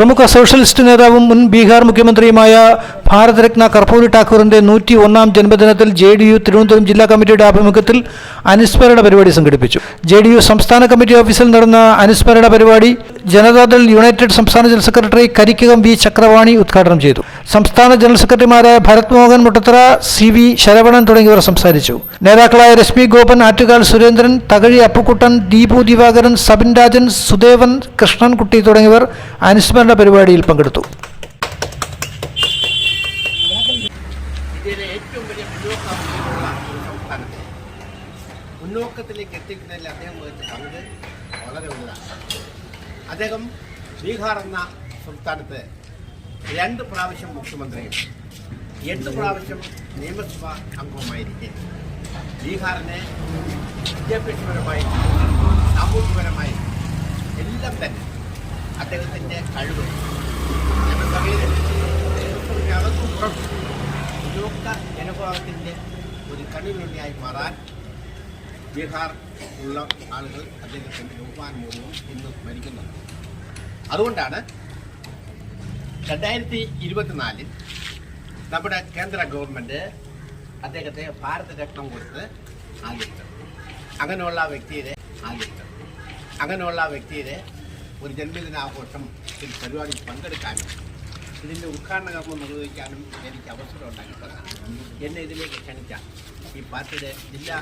പ്രമുഖ സോഷ്യലിസ്റ്റ് നേതാവും മുൻ ബീഹാർ മുഖ്യമന്ത്രിയുമായ ഭാരതരത്ന കർപ്പൂരി ഠാക്കൂറിന്റെ നൂറ്റി ഒന്നാം ജന്മദിനത്തിൽ ജെ ഡി യു തിരുവനന്തപുരം ജില്ലാ കമ്മിറ്റിയുടെ ആഭിമുഖ്യത്തിൽ അനുസ്മരണ പരിപാടി സംഘടിപ്പിച്ചു. ജെ ഡി യു സംസ്ഥാന കമ്മിറ്റി ഓഫീസിൽ നടന്ന അനുസ്മരണ പരിപാടി ജനതാദൾ യുണൈറ്റഡ് സംസ്ഥാന general secretary Karikkakam V Chakravani ഉദ്ഘാടനം ചെയ്തു. സംസ്ഥാന ജനറൽ സെക്രട്ടറിമാരായ ഭരത് മോഹൻ മുട്ടത്തറ സി വി ശരവണൻ തുടങ്ങിയവർ സംസാരിച്ചു. നേതാക്കളായ രശ്മി ഗോപൻ ആറ്റുകാൽ സുരേന്ദ്രൻ തകഴി അപ്പുക്കുട്ടൻ ദീപു ദിവാകരൻ സബിൻ രാജൻ സുദേവൻ കൃഷ്ണൻകുട്ടി തുടങ്ങിയവർ അനുസ്മരണ പരിപാടിയിൽ പങ്കെടുത്തു. മുന്നോക്കത്തിലേക്ക് എത്തിക്കുന്നതിൽ അദ്ദേഹം വഹിച്ച പങ്ക് വളരെ വലുതാണ്. അദ്ദേഹം ബീഹാർ എന്ന സംസ്ഥാനത്ത് രണ്ട് പ്രാവശ്യം മുഖ്യമന്ത്രിയും എട്ട് പ്രാവശ്യം നിയമസഭാ അംഗവുമായിരിക്കെ. ബീഹാറിനെ വിദ്യാഭ്യാസപരമായി സാമൂഹ്യപരമായി എല്ലാം തന്നെ അദ്ദേഹത്തിന്റെ കഴിവ്. നിയമസഭയിൽ നിയമസഭയ്ക്കകത്തും പുറത്തും മുന്നോക്ക ജനവിഭാഗത്തിന്റെ ഒരു കണിവേണ്ടിയായി മാറാൻ ബീഹാർ ഉള്ള ആളുകൾ അദ്ദേഹത്തിന്റെ ബഹുമാനപൂർവം ഇന്ന് മരിക്കുന്നുണ്ട് അതുകൊണ്ടാണ് രണ്ടായിരത്തി ഇരുപത്തിനാലിൽ നമ്മുടെ കേന്ദ്ര ഗവൺമെന്റ് അദ്ദേഹത്തെ ഭാരതരത്നം കൊടുത്ത് ആദരിച്ചു. അങ്ങനെയുള്ള വ്യക്തിയെ ആദരിച്ചു. അങ്ങനെയുള്ള വ്യക്തിയെ ഒരു ജന്മദിനാഘോഷം ഈ പരിപാടിയിൽ പങ്കെടുക്കാനും ഇതിന്റെ ഉദ്ഘാടന കർമ്മം നിർവഹിക്കാനും എനിക്ക് അവസരം ഉണ്ടാക്കിയിട്ടുണ്ട് എന്നെ ഇതിലേക്ക് ക്ഷണിച്ച ഈ പാർട്ടിയുടെ ജില്ലാ